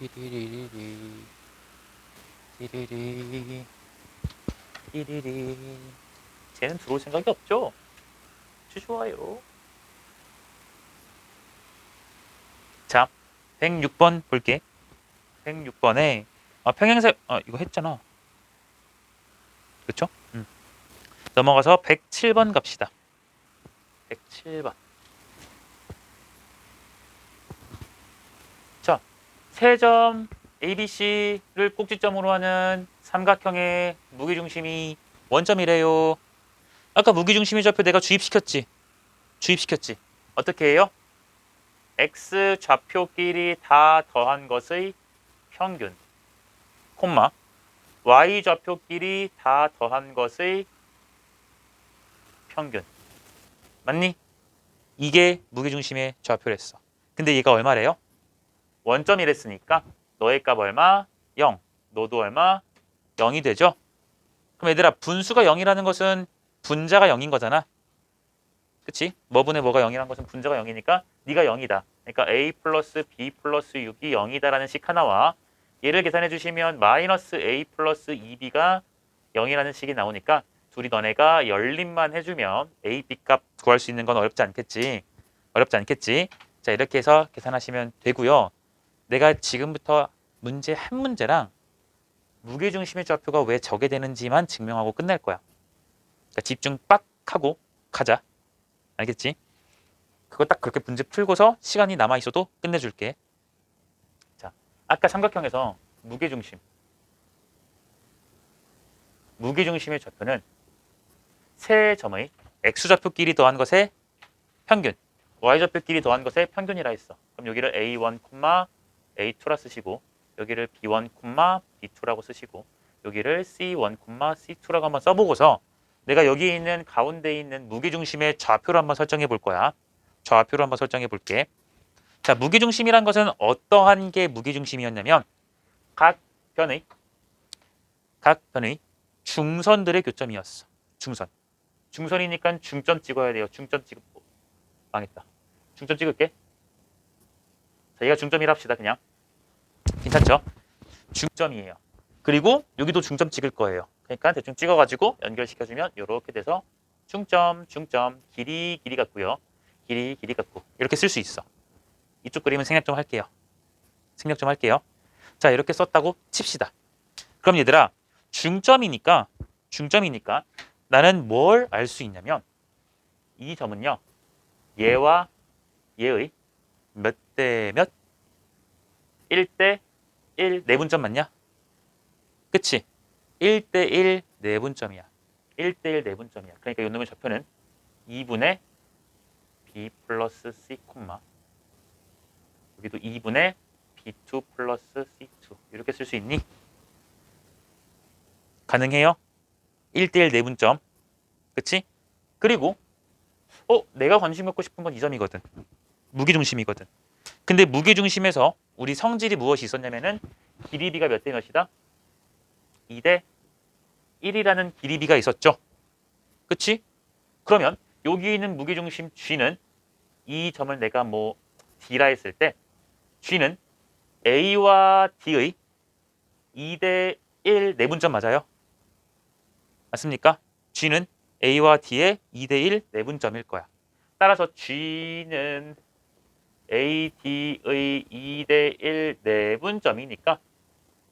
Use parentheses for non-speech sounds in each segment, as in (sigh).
띠리리리리 띠리리 띠리리 쟤는 들어올 생각이 없죠? 아주 좋아요 자 106번 볼게 106번에 아, 평행사 아, 이거 했잖아 그쵸? 음. 넘어가서 107번 갑시다 107번 세 점 ABC를 꼭지점으로 하는 삼각형의 무게중심이 원점이래요. 아까 무게중심의 좌표 내가 주입시켰지? 주입시켰지? 어떻게 해요? X 좌표끼리 다 더한 것의 평균, 콤마 Y 좌표끼리 다 더한 것의 평균. 맞니? 이게 무게중심의 좌표랬어. 근데 얘가 얼마래요? 원점이랬으니까 너의 값 얼마? 0. 너도 얼마? 0이 되죠? 그럼 얘들아 분수가 0이라는 것은 분자가 0인 거잖아. 그치? 뭐분의 뭐가 0이라는 것은 분자가 0이니까 네가 0이다. 그러니까 a 플러스 b 플러스 6이 0이다라는 식 하나와 얘를 계산해 주시면 마이너스 a 플러스 2b가 0이라는 식이 나오니까 둘이 너네가 열림만 해주면 a, b 값 구할 수 있는 건 어렵지 않겠지. 어렵지 않겠지. 자 이렇게 해서 계산하시면 되고요. 내가 지금부터 문제 한 문제랑 무게중심의 좌표가 왜 적게 되는지만 증명하고 끝낼 거야. 그러니까 집중 빡 하고 가자. 알겠지? 그거 딱 그렇게 문제 풀고서 시간이 남아 있어도 끝내줄게. 자, 아까 삼각형에서 무게중심, 무게중심의 좌표는 세 점의 x 좌표끼리 더한 것의 평균, y 좌표끼리 더한 것의 평균이라 했어. 그럼 여기를 a1, A2라 쓰시고 여기를 B1, B2라고 쓰시고 여기를 C1, C2라고 한번 써보고서 내가 여기 있는 가운데 있는 무게중심의 좌표를 한번 설정해 볼 거야. 좌표를 한번 설정해 볼게. 자, 무게중심이란 것은 어떠한 게 무게중심이었냐면 각 변의 각 변의 중선들의 교점이었어. 중선. 중선이니까 중점 찍어야 돼요. 중점 찍고 망했다. 중점 찍을게. 자, 얘가 중점이라 합시다. 그냥. 괜찮죠? 중점이에요. 그리고 여기도 중점 찍을 거예요. 그러니까 대충 찍어가지고 연결시켜주면 이렇게 돼서 중점, 중점, 길이, 길이 같고요. 길이, 길이 같고 이렇게 쓸 수 있어. 이쪽 그림은 생략 좀 할게요. 생략 좀 할게요. 자 이렇게 썼다고 칩시다. 그럼 얘들아 중점이니까 중점이니까 나는 뭘 알 수 있냐면 이 점은요 얘와 얘의 몇 대 몇? 1대 1 내분점 맞냐? 그치? 1대 1 내분점이야. 1대 1 내분점이야. 그러니까 이 놈의 좌표는 2분의 b 플러스 c 콤마 여기도 2분의 b2 플러스 c2 이렇게 쓸 수 있니? 가능해요? 1대1 내분점 그치? 그리고 어 내가 관심 갖고 싶은 건 이 점이거든 무게 중심이거든 근데 무게 중심에서 우리 성질이 무엇이 있었냐면은 길이비가 몇 대 몇이다? 2대 1이라는 길이비가 있었죠 그치? 그러면 여기 있는 무게중심 G는 이 점을 내가 뭐 D라 했을 때 G는 A와 D의 2대 1 내분점 맞아요? 맞습니까? G는 A와 D의 2대 1 내분점일 거야. 따라서 G는 A, D의 2대 1 내분점이니까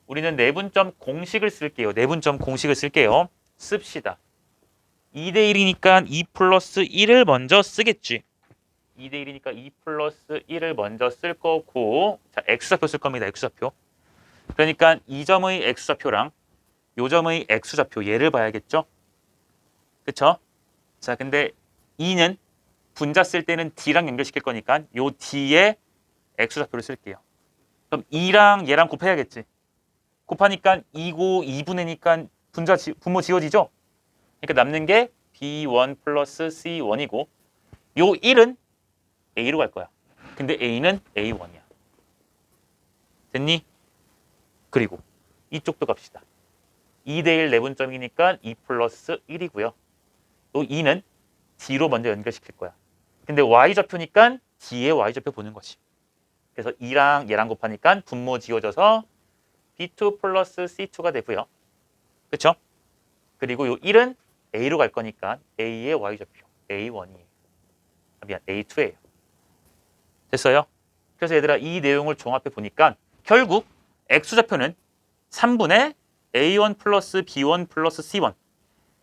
우리는 내분점 공식을 쓸게요. 내분점 공식을 쓸게요. 씁시다. 2대 1이니까 2 플러스 1을 먼저 쓰겠지. 2대 1이니까 2 플러스 1을 먼저 쓸 거고 자 X좌표 쓸 겁니다. X좌표. 그러니까 이 점의 X좌표랑 요 점의 X좌표 얘를 봐야겠죠. 그쵸? 자 근데 2는 분자 쓸 때는 D랑 연결시킬 거니까 요 D에 X좌표를 쓸게요. 그럼 2랑 얘랑 곱해야겠지. 곱하니까 2고 2분의니까 분자 지, 분모 지워지죠? 그러니까 남는 게 B1 플러스 C1이고 요 1은 A로 갈 거야. 근데 A는 A1이야. 됐니? 그리고 이쪽도 갑시다. 2대1 내분점이니까 2 플러스 1이고요. 또 2는 D로 먼저 연결시킬 거야. 근데 Y 좌표니까 D의 y좌표 보는 거지. 그래서 E랑 얘랑 곱하니까 분모 지워져서 B2 플러스 C2가 되고요. 그쵸? 그리고 요 1은 A로 갈 거니까 A의 y좌표 A1이에요. 아, 미안 A2예요. 됐어요? 그래서 얘들아 이 내용을 종합해 보니까 결국 X좌표는 3분의 A1 플러스 B1 플러스 C1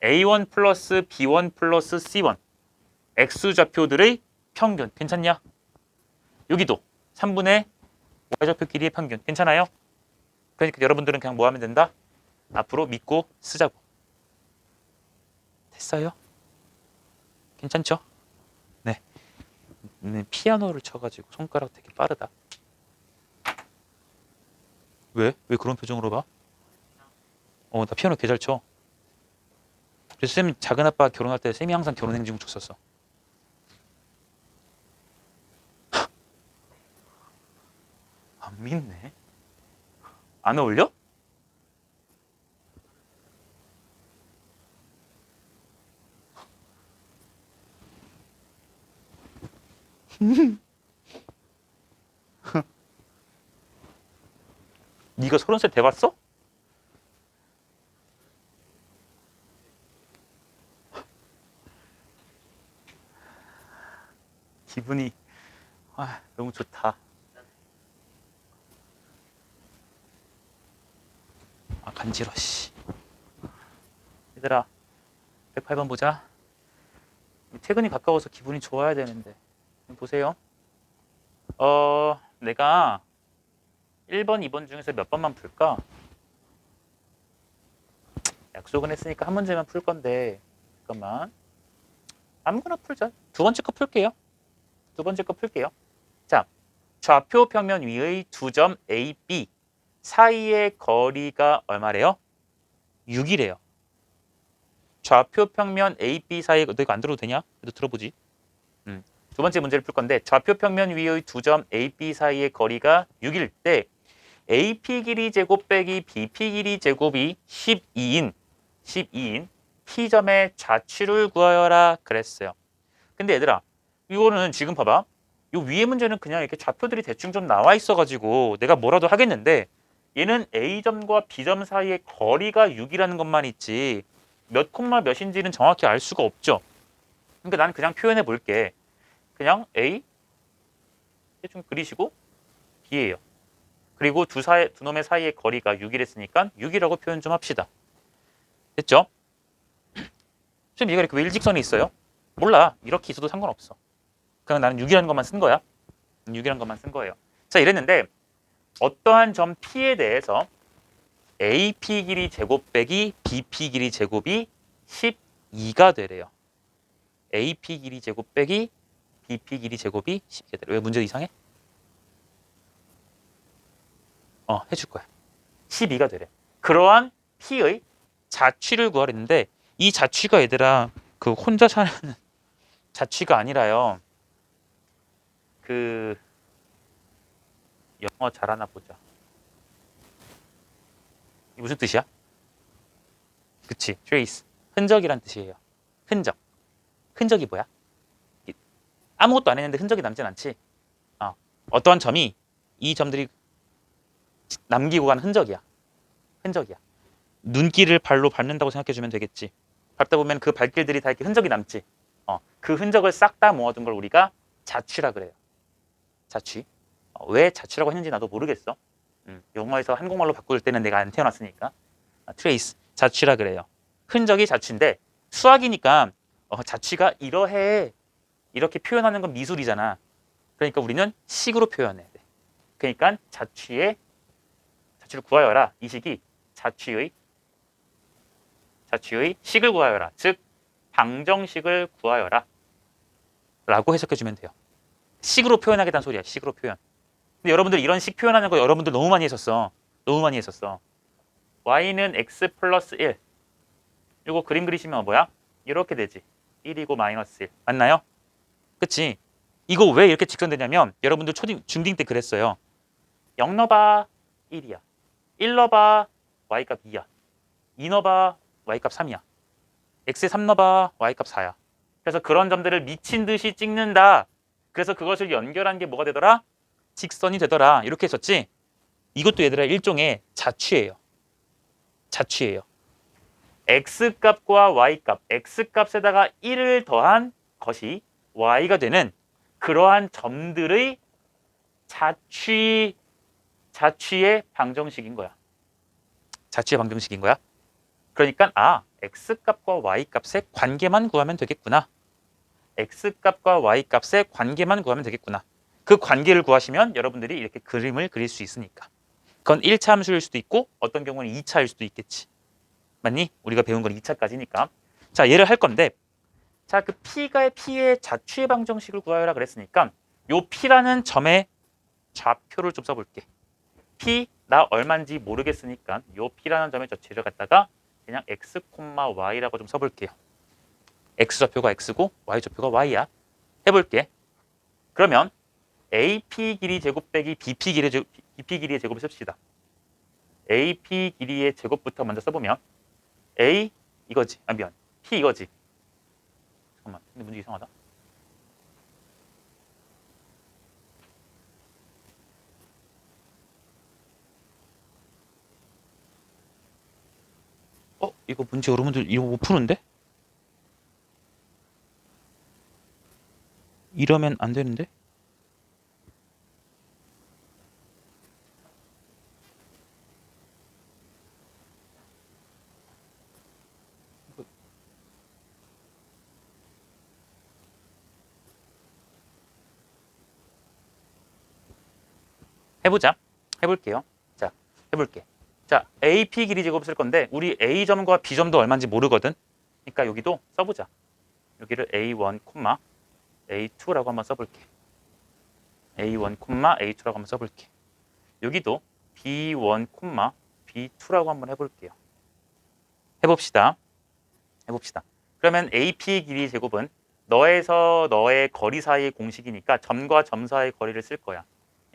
A1 플러스 B1 플러스 C1 X좌표들의 평균 괜찮냐? 여기도 3분의 Y좌표 길이의 평균 괜찮아요? 그러니까 여러분들은 그냥 뭐 하면 된다? 앞으로 믿고 쓰자고 됐어요? 괜찮죠? 네. 네 피아노를 쳐가지고 손가락 되게 빠르다 왜? 왜 그런 표정으로 봐? 어, 나 피아노 개 잘 쳐. 그래서 쌤 작은 아빠 결혼할 때 쌤이 항상 결혼 행진곡 쳤었어. 안 믿네. 안 어울려? (laughs) 네가 서른 살 돼봤어? 기분이 아, 너무 좋다. 간지러 씨. 얘들아 108번 보자. 퇴근이 가까워서 기분이 좋아야 되는데 보세요. 어 내가 1번, 2번 중에서 몇 번만 풀까? 약속은 했으니까 한 문제만 풀 건데 잠깐만 아무거나 풀자 두 번째 거 풀게요 두 번째 거 풀게요 자 좌표 평면 위의 두 점 A, B 사이의 거리가 얼마래요? 6이래요 좌표 평면 A, B 사이 너 이거 안 들어도 되냐? 그래도 들어보지 음. 두 번째 문제를 풀 건데 좌표 평면 위의 두 점 A, B 사이의 거리가 6일 때 AP 길이 제곱 빼기 BP 길이 제곱이 12인 12인 P점의 좌취를 구하여라 그랬어요. 근데 얘들아 이거는 지금 봐봐. 이 위에 문제는 그냥 이렇게 좌표들이 대충 좀 나와 있어가지고 내가 뭐라도 하겠는데 얘는 A점과 B점 사이의 거리가 6이라는 것만 있지 몇 콤마 몇인지는 정확히 알 수가 없죠. 그러니까 나는 그냥 표현해 볼게. 그냥 A 대충 그리시고 B예요. 그리고 두, 사이, 두 놈의 사이의 거리가 6이랬으니까 6이라고 표현 좀 합시다. 됐죠? 선생님 얘가 이렇게 왜 일직선이 있어요? 몰라. 이렇게 있어도 상관없어. 그냥 나는 6이라는 것만 쓴 거야. 6이라는 것만 쓴 거예요. 자 이랬는데 어떠한 점 P에 대해서 AP 길이 제곱 빼기 BP 길이 제곱이 12가 되래요. AP 길이 제곱 빼기 BP 길이 제곱이 12가 되래요. 왜 문제 이상해? 어, 해줄 거야. 12가 되래. 그러한 P의 자취를 구하랬는데 이 자취가 얘들아 그 혼자 사는 (laughs) 자취가 아니라요. 그 영어 잘하나 보자. 이 무슨 뜻이야? 그치, trace. 흔적이란 뜻이에요. 흔적. 흔적이 뭐야? 이- 아무것도 안 했는데 흔적이 남진 않지. 어, 어떠한 점이 이 점들이 남기고 간 흔적이야. 흔적이야. 눈길을 발로 밟는다고 생각해 주면 되겠지. 밟다 보면 그 발길들이 다 이렇게 흔적이 남지. 어, 그 흔적을 싹 다 모아둔 걸 우리가 자취라 그래요. 자취. 어, 왜 자취라고 했는지 나도 모르겠어. 음, 영어에서 한국말로 바꿀 때는 내가 안 태어났으니까. 아, 트레이스. 자취라 그래요. 흔적이 자취인데 수학이니까 어, 자취가 이러해. 이렇게 표현하는 건 미술이잖아. 그러니까 우리는 식으로 표현해. 돼. 그러니까 자취의 자취를 구하여라. 이 식이 자취의 자취의 식을 구하여라. 즉 방정식을 구하여라. 라고 해석해 주면 돼요. 식으로 표현하겠다는 소리야. 식으로 표현. 근데 여러분들 이런 식 표현하는 거 여러분들 너무 많이 했었어. 너무 많이 했었어. y는 x 플러스 1. 이거 그림 그리시면 뭐야? 이렇게 되지. 1이고 마이너스 1. 맞나요? 그치? 이거 왜 이렇게 직선되냐면 여러분들 초딩, 중딩 때 그랬어요. 0 넣어봐 1이야. 1 넣어봐 y값 2야. 2 넣어봐 y값 3이야. x에 3 넣어봐 y값 4야. 그래서 그런 점들을 미친 듯이 찍는다. 그래서 그것을 연결한 게 뭐가 되더라? 직선이 되더라. 이렇게 했었지. 이것도 얘들아 일종의 자취예요. 자취예요. x 값과 y 값, x 값에다가 1을 더한 것이 y가 되는 그러한 점들의 자취 자취의 방정식인 거야. 자취의 방정식인 거야. 그러니까 아, x 값과 y 값의 관계만 구하면 되겠구나. x 값과 y 값의 관계만 구하면 되겠구나. 그 관계를 구하시면 여러분들이 이렇게 그림을 그릴 수 있으니까. 그건 1차 함수일 수도 있고 어떤 경우는 2차일 수도 있겠지. 맞니? 우리가 배운 건 2차까지니까. 자, 얘를 할 건데 자, 그 p가 p의 자취의 방정식을 구하여라 그랬으니까 요 p라는 점의 좌표를 좀 써볼게. p 나 얼마인지 모르겠으니까 요 p라는 점의 좌표를 갖다가 그냥 x, y라고 좀 써볼게요. x 좌표가 x고 y 좌표가 y야. 해볼게. 그러면 AP 길이 제곱 빼기 BP 길이 제곱, BP 길이의 제곱을 씁시다. AP 길이의 제곱부터 먼저 써보면 A 이거지. 아 미안. P 이거지. 잠깐만. 근데 문제 이상하다. 어? 이거 문제 여러분들 이거 못 푸는데? 이러면 안 되는데? 해보자. 해볼게요. 자, 해볼게. 자, AP 길이 제곱 쓸 건데 우리 A점과 B점도 얼마인지 모르거든. 그러니까 여기도 써보자. 여기를 A1, A2라고 한번 써볼게. A1, A2라고 한번 써볼게. 여기도 B1, B2라고 한번 해볼게요. 해봅시다. 해봅시다. 그러면 AP 길이 제곱은 너에서 너의 거리 사이의 공식이니까 점과 점 사이의 거리를 쓸 거야.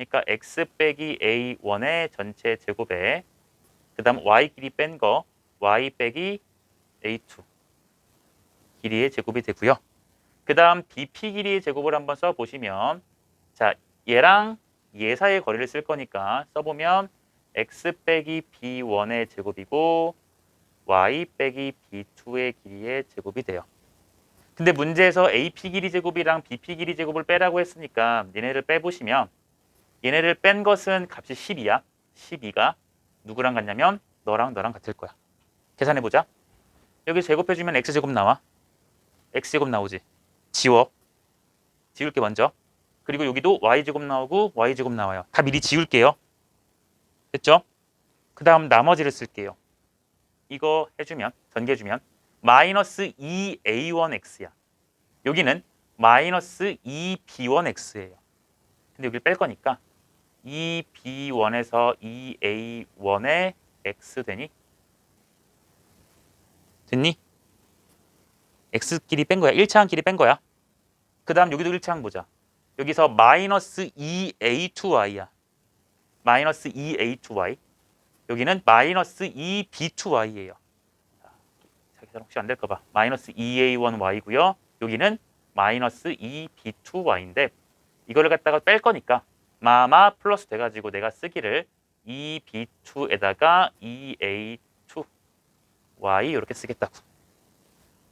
그러니까 x 빼기 a1의 전체 제곱에 그 다음 y 길이 뺀거 y 빼기 a2 길이의 제곱이 되고요. 그 다음 bp 길이의 제곱을 한번 써보시면 자 얘랑 얘 사이의 거리를 쓸 거니까 써보면 x 빼기 b1의 제곱이고 y 빼기 b2의 길이의 제곱이 돼요. 근데 문제에서 AP 길이 제곱이랑 BP 길이 제곱을 빼라고 했으니까 얘네를 빼보시면 얘네를 뺀 것은 값이 10이야. 12가 누구랑 같냐면 너랑 너랑 같을 거야. 계산해 보자. 여기 제곱해 주면 x 제곱 나와. x 제곱 나오지. 지워. 지울게 먼저. 그리고 여기도 y 제곱 나오고 y 제곱 나와요. 다 미리 지울게요. 됐죠? 그 다음 나머지를 쓸게요. 이거 해주면 전개해주면 마이너스 2a1x야. 여기는 마이너스 2b1x예요. 근데 여기를 뺄 거니까 2b1에서 2a1의 x 되니? 됐니? x끼리 뺀 거야. 1차항 끼리 뺀 거야. 그 다음 여기도 1차항 보자. 여기서 마이너스 2a2y야. 마이너스 2a2y. 여기는 마이너스 2b2y예요. 자, 계산 혹시 안 될까 봐. 마이너스 2a1y고요. 여기는 마이너스 2b2y인데 이거를 갖다가 뺄 거니까 마마 플러스 돼가지고 내가 쓰기를 2b2에다가 2a2y 이렇게 쓰겠다고.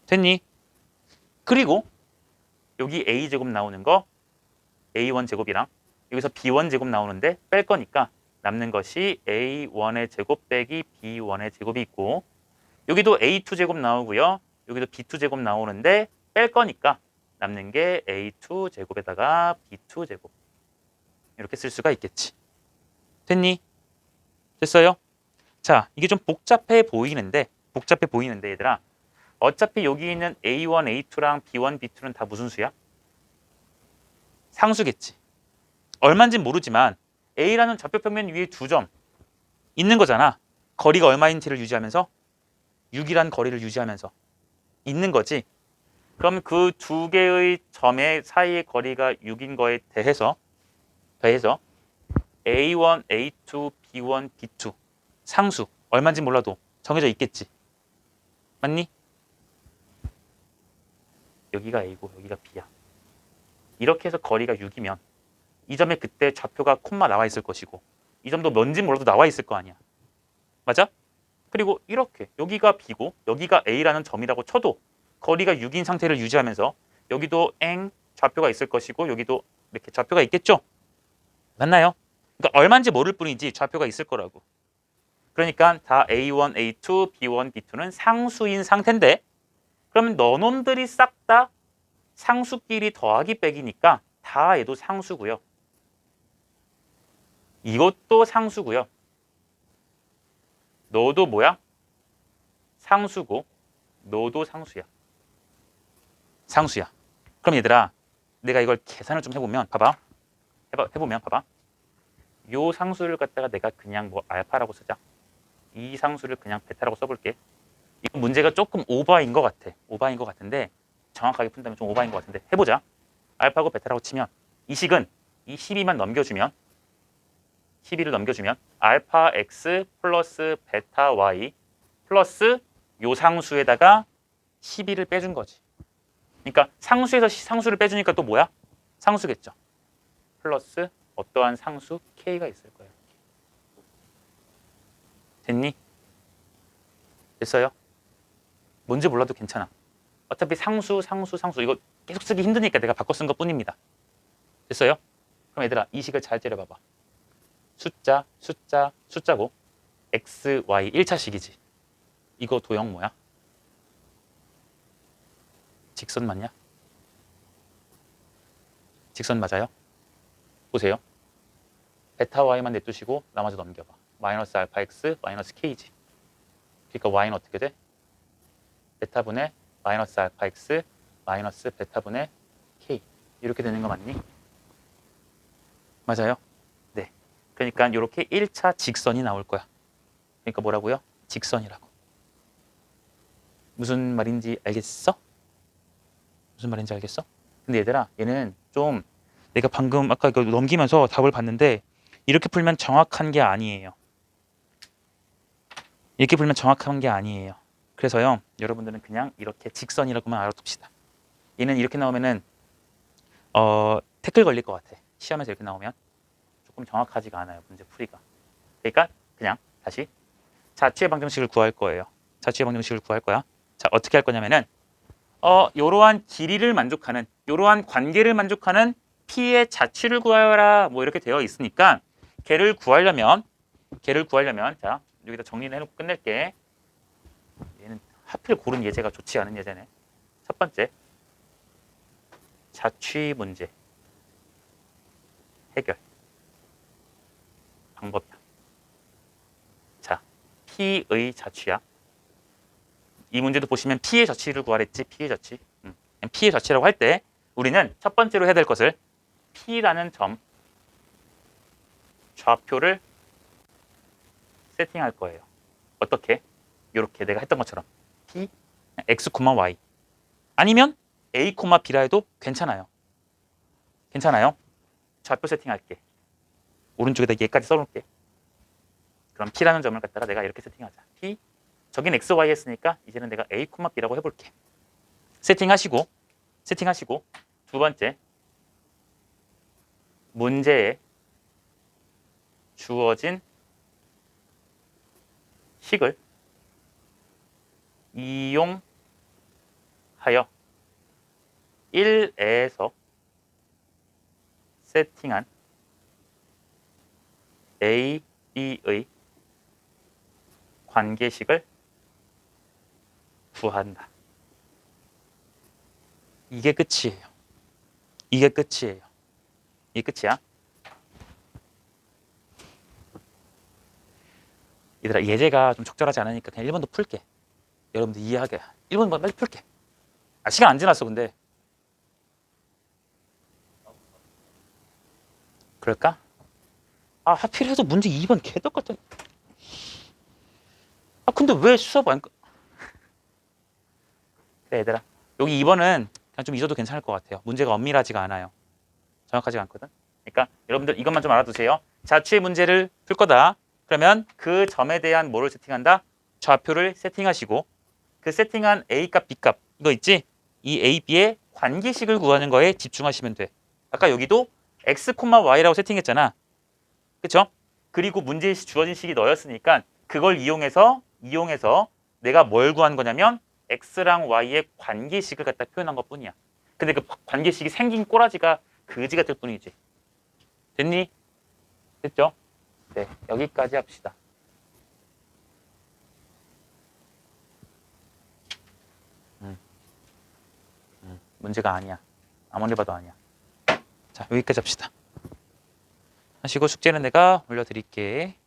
됐니? 그리고 여기 a 제곱 나오는 거 a1 제곱이랑 여기서 b1 제곱 나오는데 뺄 거니까 남는 것이 a1의 제곱 빼기 b1의 제곱이 있고 여기도 a2 제곱 나오고요. 여기도 b2 제곱 나오는데 뺄 거니까 남는 게 a2 제곱에다가 b2 제곱 이렇게 쓸 수가 있겠지. 됐니? 됐어요? 자, 이게 좀 복잡해 보이는데 복잡해 보이는데 얘들아 어차피 여기 있는 A1, A2랑 B1, B2는 다 무슨 수야? 상수겠지. 얼마인지 모르지만 A라는 좌표평면 위에 두 점 있는 거잖아. 거리가 얼마인지를 유지하면서 6이란 거리를 유지하면서 있는 거지. 그럼 그 두 개의 점의 사이의 거리가 6인 거에 대해서 더해서 A1, A2, B1, B2 상수 얼마인지 몰라도 정해져 있겠지. 맞니? 여기가 A고 여기가 B야. 이렇게 해서 거리가 6이면 이 점에 그때 좌표가 콤마 나와 있을 것이고 이 점도 뭔지 몰라도 나와 있을 거 아니야. 맞아? 그리고 이렇게 여기가 B고 여기가 A라는 점이라고 쳐도 거리가 6인 상태를 유지하면서 여기도 엥 좌표가 있을 것이고 여기도 이렇게 좌표가 있겠죠? 맞나요? 그러니까 얼마인지 모를 뿐이지 좌표가 있을 거라고. 그러니까 다 A1, A2, B1, B2는 상수인 상태인데 그러면 너놈들이 싹 다 상수끼리 더하기 빼기니까 다 얘도 상수고요. 이것도 상수고요. 너도 뭐야? 상수고 너도 상수야. 상수야. 그럼 얘들아 내가 이걸 계산을 좀 해보면 봐봐. 해봐, 해보면 봐봐. 요 상수를 갖다가 내가 그냥 뭐 알파라고 쓰자. 이 상수를 그냥 베타라고 써볼게. 이거 문제가 조금 오버인 것 같아. 오버인 것 같은데 정확하게 푼다면 좀 오버인 것 같은데 해보자. 알파고 베타라고 치면 이 식은 이 12만 넘겨주면 12를 넘겨주면 알파 x 플러스 베타 y 플러스 요 상수에다가 12를 빼준 거지. 그러니까 상수에서 시- 상수를 빼주니까 또 뭐야? 상수겠죠. 플러스 어떠한 상수 k가 있을 거예요. 됐니? 됐어요? 뭔지 몰라도 괜찮아. 어차피 상수, 상수, 상수 이거 계속 쓰기 힘드니까 내가 바꿔 쓴 것 뿐입니다. 됐어요? 그럼 얘들아 이 식을 잘 때려봐봐. 숫자, 숫자, 숫자고 x, y 1차식이지. 이거 도형 뭐야? 직선 맞냐? 직선 맞아요? 보세요. 베타 y만 냅두시고 나머지 넘겨봐. 마이너스 알파 x 마이너스 k지. 그러니까 y는 어떻게 돼? 베타분의 마이너스 알파 x 마이너스 베타분의 k 이렇게 되는 거 맞니? 맞아요? 네. 그러니까 이렇게 1차 직선이 나올 거야. 그러니까 뭐라고요? 직선이라고. 무슨 말인지 알겠어? 무슨 말인지 알겠어? 근데 얘들아 얘는 좀 내가 방금 아까 이거 넘기면서 답을 봤는데 이렇게 풀면 정확한 게 아니에요. 이렇게 풀면 정확한 게 아니에요. 그래서요 여러분들은 그냥 이렇게 직선이라고만 알아둡시다. 얘는 이렇게 나오면은 어 태클 걸릴 것 같아. 시험에서 이렇게 나오면 조금 정확하지가 않아요 문제 풀이가. 그러니까 그냥 다시 자취의 방정식을 구할 거예요. 자취의 방정식을 구할 거야. 자 어떻게 할 거냐면은 어 이러한 길이를 만족하는 이러한 관계를 만족하는 p의 자취를 구하여라 뭐 이렇게 되어 있으니까 걔를 구하려면 걔를 구하려면 자 여기다 정리를 해놓고 끝낼게. 얘는 하필 고른 예제가 좋지 않은 예제네. 첫 번째 자취 문제 해결 방법이야. 자 p의 자취야. 이 문제도 보시면 p의 자취를 구하랬지 p의 자취. 음. p의 자취라고 할 때 우리는 첫 번째로 해야 될 것을 p라는 점 좌표를 세팅할 거예요. 어떻게? 이렇게 내가 했던 것처럼 p x, y 아니면 a, b라 해도 괜찮아요. 괜찮아요? 좌표 세팅할게. 오른쪽에다 얘까지 써놓을게. 그럼 p라는 점을 갖다가 내가 이렇게 세팅하자. p 저긴 x, y 했으니까 이제는 내가 a, b라고 해볼게. 세팅하시고 세팅하시고 두 번째 문제에 주어진 식을 이용하여 1에서 세팅한 A, B의 관계식을 구한다. 이게 끝이에요. 이게 끝이에요. 이게 끝이야. 얘들아 예제가 좀 적절하지 않으니까 그냥 1번도 풀게. 여러분들 이해하게. 1번만 빨리 풀게. 아 시간 안 지났어 근데. 그럴까? 아 하필 해서 문제 2번 개떡 같은. 아 근데 왜 수업 안? 끝- 그래 얘들아 여기 2번은 그냥 좀 잊어도 괜찮을 것 같아요. 문제가 엄밀하지가 않아요. 정확하지가 않거든. 그러니까 여러분들 이것만 좀 알아두세요. 자취의 문제를 풀 거다. 그러면 그 점에 대한 뭐를 세팅한다? 좌표를 세팅하시고 그 세팅한 A 값, B 값 이거 있지? 이 A, B의 관계식을 구하는 거에 집중하시면 돼. 아까 여기도 x, y라고 세팅했잖아. 그쵸? 그리고 문제에 주어진 식이 너였으니까 그걸 이용해서 이용해서 내가 뭘 구한 거냐면 x랑 y의 관계식을 갖다 표현한 것 뿐이야. 근데 그 관계식이 생긴 꼬라지가 그지 같을 뿐이지. 됐니? 됐죠? 네, 여기까지 합시다. 음. 음, 문제가 아니야. 아무리 봐도 아니야. 자, 여기까지 합시다. 하시고 숙제는 내가 올려드릴게.